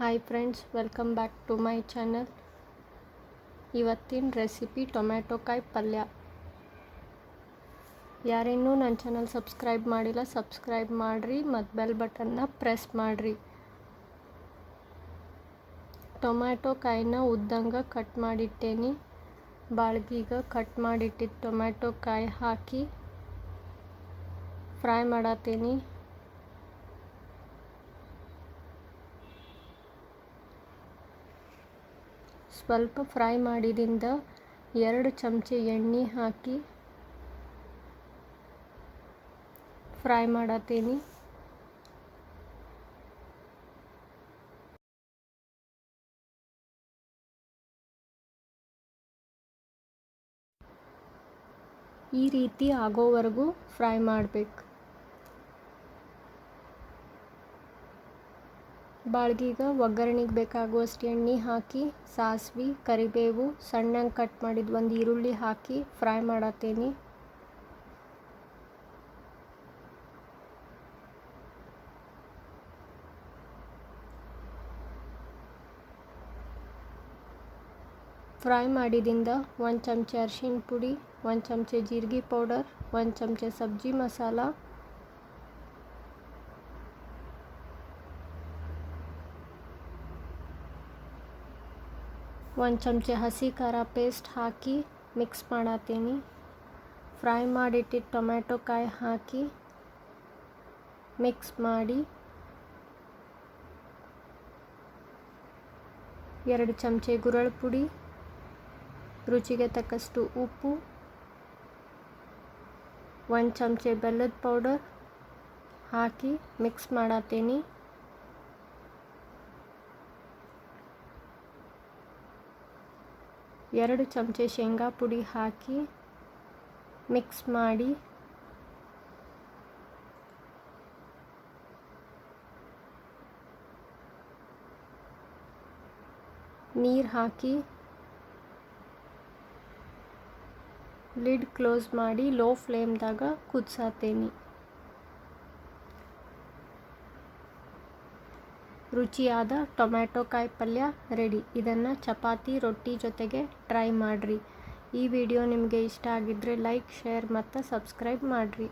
Hi friends welcome back to my channel ಇವತ್ತಿನ recipe tomato ಕಾಯಿ ಪಲ್ಯ. ಯಾರಿನ್ನೂ ನನ್ನ ಚಾನಲ್ ಸಬ್ಸ್ಕ್ರೈಬ್ ಮಾಡಿಲ್ಲ ಸಬ್ಸ್ಕ್ರೈಬ್ ಮಾಡಿರಿ, ಮತ್ತು ಬೆಲ್ ಬಟನ್ನ ಪ್ರೆಸ್ ಮಾಡಿರಿ. ಟೊಮ್ಯಾಟೊ ಕಾಯಿನ ಉದ್ದಂಗೆ ಕಟ್ ಮಾಡಿಟ್ಟೇನಿ. ಬಾಳ್ಗೀಗ ಕಟ್ ಮಾಡಿಟ್ಟಿದ್ದು ಟೊಮ್ಯಾಟೊ ಕಾಯಿ ಹಾಕಿ ಫ್ರೈ ಮಾಡತ್ತೀನಿ ಸ್ವಲ್ಪ ಫ್ರೈ ಮಾಡಿದಿಂದ ಎರಡು ಚಮಚ ಎಣ್ಣೆ ಹಾಕಿ ಫ್ರೈ ಮಾಡತ್ತೀನಿ ಈ ರೀತಿ ಆಗೋವರೆಗೂ ಫ್ರೈ ಮಾಡಬೇಕು. ಬಾಳ್ಗೀಗೆ ಒಗ್ಗರಣೆಗೆ ಬೇಕಾಗುವಷ್ಟು ಎಣ್ಣೆ ಹಾಕಿ, ಸಾಸ್ವಿ, ಕರಿಬೇವು, ಸಣ್ಣಗೆ ಕಟ್ ಮಾಡಿದ ಒಂದು ಈರುಳ್ಳಿ ಹಾಕಿ ಫ್ರೈ ಮಾಡತ್ತೇನಿ. ಫ್ರೈ ಮಾಡಿದಿಂದ ಒಂದು ಚಮಚ ಅರ್ಶಿಣ ಪುಡಿ, ಒಂದು ಚಮಚ ಜೀರಿಗೆ ಪೌಡರ್, ಒಂದು ಚಮಚೆ ಸಬ್ಜಿ ಮಸಾಲ ಒಂದು ಚಮಚ ಹಸಿ ಖಾರ ಪೇಸ್ಟ್ ಹಾಕಿ ಮಿಕ್ಸ್ ಮಾಡತ್ತೀನಿ ಫ್ರೈ ಮಾಡಿಟ್ಟಿದ್ದ ಟೊಮ್ಯಾಟೊ ಕಾಯಿ ಹಾಕಿ ಮಿಕ್ಸ್ ಮಾಡಿ ಎರಡು ಚಮಚೆ ಗುರಳ್ ಪುಡಿ, ರುಚಿಗೆ ತಕ್ಕಷ್ಟು ಉಪ್ಪು, ಒಂದು ಚಮಚೆ ಬೆಲ್ಲದ ಪೌಡರ್ ಹಾಕಿ ಮಿಕ್ಸ್ ಮಾಡತ್ತೀನಿ ಎರಡು ಚಮಚೆ ಶೇಂಗಾ ಪುಡಿ ಹಾಕಿ ಮಿಕ್ಸ್ ಮಾಡಿ ನೀರು ಹಾಕಿ ಲಿಡ್ ಕ್ಲೋಸ್ ಮಾಡಿ ಲೋ ಫ್ಲೇಮ್ದಾಗ ಕುದಿಸತ್ತೇನಿ ರುಚಿಯಾದ ಟೊಮ್ಯಾಟೊ ಕಾಯಿ ಪಲ್ಯ ರೆಡಿ. ಇದನ್ನು ಚಪಾತಿ, ರೊಟ್ಟಿ ಜೊತೆಗೆ ಟ್ರೈ ಮಾಡಿರಿ. ಈ ವಿಡಿಯೋ ನಿಮಗೆ ಇಷ್ಟ ಆಗಿದ್ದರೆ ಲೈಕ್, ಶೇರ್ ಮತ್ತು ಸಬ್ಸ್ಕ್ರೈಬ್ ಮಾಡಿರಿ.